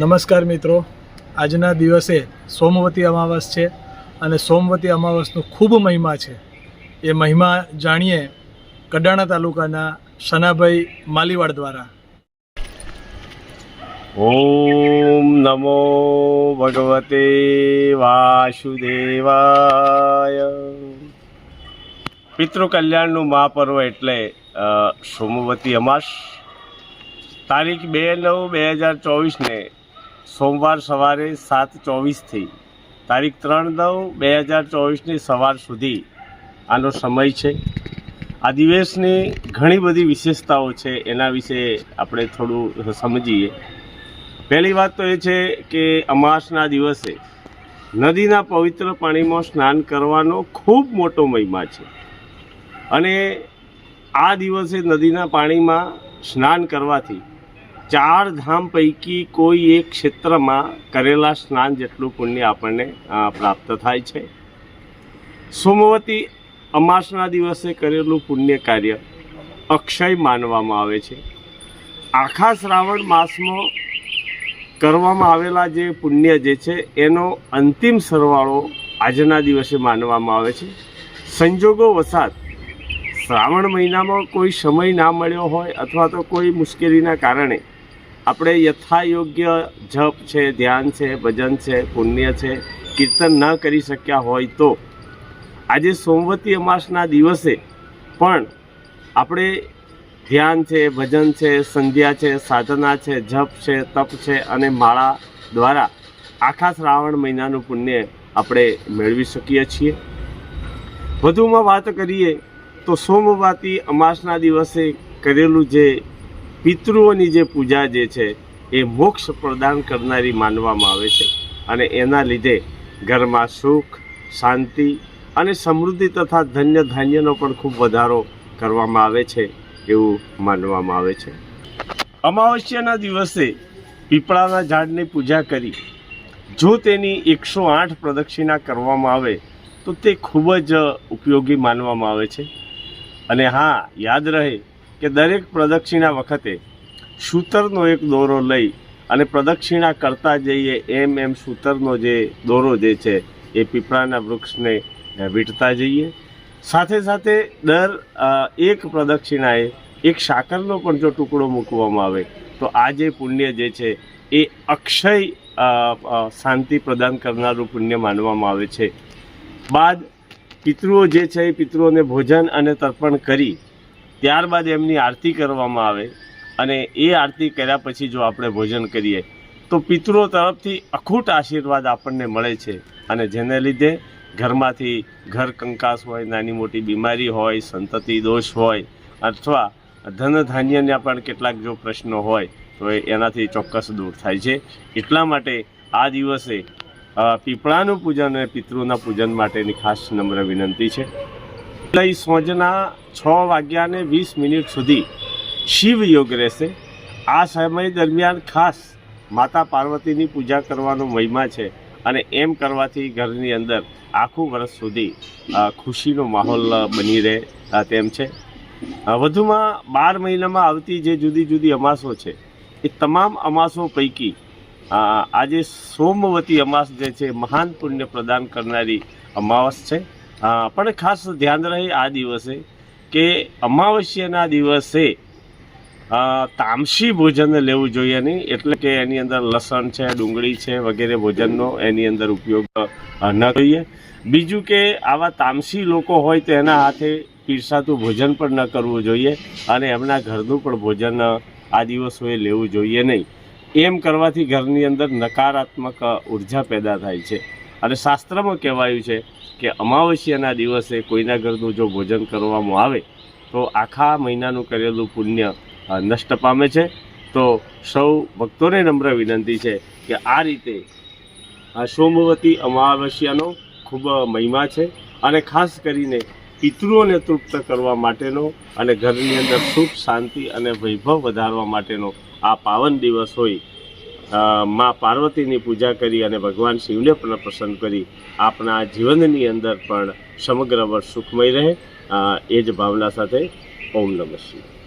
નમસ્કાર મિત્રો. આજના દિવસે સોમવતી અમાવસ છે અને સોમવતી અમાવસનો ખૂબ મહિમા છે. એ મહિમા જાણીએ કડાણા તાલુકાના શનાભાઈ માલીવાડ દ્વારા. ઓમ નમો ભગવતે વાસુદેવાય. પિતૃ કલ્યાણનું મહાપર્વ એટલે સોમવતી અમાસ. તારીખ બે નવ બે હજાર ચોવીસને સોમવાર સવારે સાત ચોવીસથી. તારીખ ત્રણ નવ બે હજાર ચોવીસની સવાર સુધી. આનો સમય છે. આ દિવસની ઘણી બધી વિશેષતાઓ છે. એના વિશે આપણે થોડું સમજીએ. પહેલી વાત તો એ છે કે અમાસના દિવસે નદીના પવિત્ર પાણીમાં સ્નાન કરવાનો ખૂબ મોટો મહિમા છે. અને આ દિવસે નદીના પાણીમાં સ્નાન કરવાથી ચાર ધામ પૈકી કોઈ એક ક્ષેત્રમાં કરેલા સ્નાન જેટલું પુણ્ય આપણને પ્રાપ્ત થાય છે. સોમવતી અમાસના દિવસે કરેલું પુણ્ય કાર્ય અક્ષય માનવામાં આવે છે. આખા શ્રાવણ માસમાં કરવામાં આવેલા જે પુણ્ય જે છે, એનો અંતિમ સરવાળો આજના દિવસે માનવામાં આવે છે. સંજોગો વસાત શ્રાવણ મહિનામાં કોઈ સમય ના મળ્યો હોય અથવા તો કોઈ મુશ્કેલીના કારણે આપણે યથાયોગ્ય જપ છે, ધ્યાન છે, ભજન છે, પુણ્ય છે, કીર્તન ન કરી શક્યા હોય તો. આજે સોમવતી અમાસના દિવસે પણ આપણે ધ્યાન છે, ભજન છે, સંધ્યા છે, સાધના છે, જપ છે, તપ છે અને માળા દ્વારા આખા શ્રાવણ મહિનાનું પુણ્ય આપણે મેળવી શકીએ છીએ. વધુમાં વાત કરીએ તો સોમવાતી અમાસના દિવસે કરેલું જે પિતૃઓની જે પૂજા જે છે એ મોક્ષ પ્રદાન કરનારી માનવામાં આવે છે અને એના લીધે ઘરમાં સુખ, શાંતિ અને સમૃદ્ધિ તથા ધન્ય ધાન્યનો પણ ખૂબ વધારો કરવામાં આવે છે એવું માનવામાં આવે છે. અમાવસ્યાના દિવસે પીપળાના ઝાડની પૂજા કરી, જો તેની એકસો આઠ પ્રદક્ષિણા કરવામાં આવે, તો તે ખૂબ જ ઉપયોગી માનવામાં આવે છે. અને હા, યાદ રહે કે દરેક પ્રદક્ષિણા વખતે સૂતરનો એક દોરો લઈ અને પ્રદક્ષિણા કરતા જઈએ એમ એમ સૂતરનો જે દોરો જે છે એ પીપળાના વૃક્ષને વીંટતા જઈએ. સાથે સાથે દર એક પ્રદક્ષિણાએ એક સાકરનો પણ જો ટુકડો મૂકવામાં આવે, તો આ જે પુણ્ય જે છે એ અક્ષય શાંતિ પ્રદાન કરનારું પુણ્ય માનવામાં આવે છે. બાદ પિતૃઓ જે છે એ પિતૃઓને ભોજન અને તર્પણ કરી ત્યારબાદ એમની આરતી કરવામાં આવે અને એ આરતી કર્યા પછી જો આપણે ભોજન કરીએ, તો પિતૃઓ તરફથી અખૂટ આશીર્વાદ આપણને મળે છે અને જેને લીધે ઘરમાંથી ઘર કંકાસ હોય, નાની મોટી બીમારી હોય, સંતતિ દોષ હોય અથવા ધન ધાન્યના પણ કેટલાક જો પ્રશ્નો હોય, તો એ એનાથી ચોક્કસ દૂર થાય છે. એટલા માટે આ દિવસે પીપળાનું પૂજન અને પિતૃના પૂજન માટેની ખાસ નમ્ર વિનંતી છે. લઈ સોજના છ વાગ્યાને વીસ મિનિટ સુધી શિવ યોગ રહેશે. આ સમય દરમિયાન ખાસ માતા પાર્વતીની પૂજા કરવાનો મહિમા છે અને એમ કરવાથી ઘરની અંદર આખું વર્ષ સુધી ખુશીનો માહોલ બની રહે તેમ છે. વધુમાં બાર મહિનામાં આવતી જે જુદી જુદી અમાસો છે, એ તમામ અમાસો પૈકી આજે સોમવતી અમાસ જે છે, મહાન પુણ્ય પ્રદાન કરનારી અમાસ છે. પણ ખાસ ધ્યાન રહે આ દિવસે કે અમાવસ્યાના દિવસે તામસી ભોજન લેવું જોઈએ નહીં, એટલે કે એની અંદર લસણ છે, ડુંગળી છે, વગેરે ભોજનનો એની અંદર ઉપયોગ ન જોઈએ બીજું કે આવા તામસી લોકો હોય તો એના હાથે પીરસાતું ભોજન પણ ન કરવું જોઈએ અને એમના ઘરનું પણ ભોજન આ દિવસોએ લેવું જોઈએ નહીં. એમ કરવાથી ઘરની અંદર નકારાત્મક ઊર્જા પેદા થાય છે. અને શાસ્ત્રમાં કહેવાયું છે કે અમાવસ્યાના દિવસે કોઈના ઘરનું જો ભોજન કરવામાં આવે, તો આખા મહિનાનું કરેલું પુણ્ય નષ્ટ પામે છે. તો સૌ ભક્તોને નમ્ર વિનંતી છે કે આ રીતે સોમવતી અમાવસ્યાનો ખૂબ મહિમા છે અને ખાસ કરીને પિતૃઓને તૃપ્ત કરવા માટેનો અને ઘરની અંદર સુખ, શાંતિ અને વૈભવ વધારવા માટેનો આ પાવન દિવસ હોય માં પાર્વતીની પૂજા કરી અને ભગવાન શિવને પણ પ્રસન્ન કરી. આપણા જીવનની અંદર પણ સમગ્ર વર્ષ સુખમય રહે. એ જ ભાવના સાથે ઓમ નમઃ શિવાય.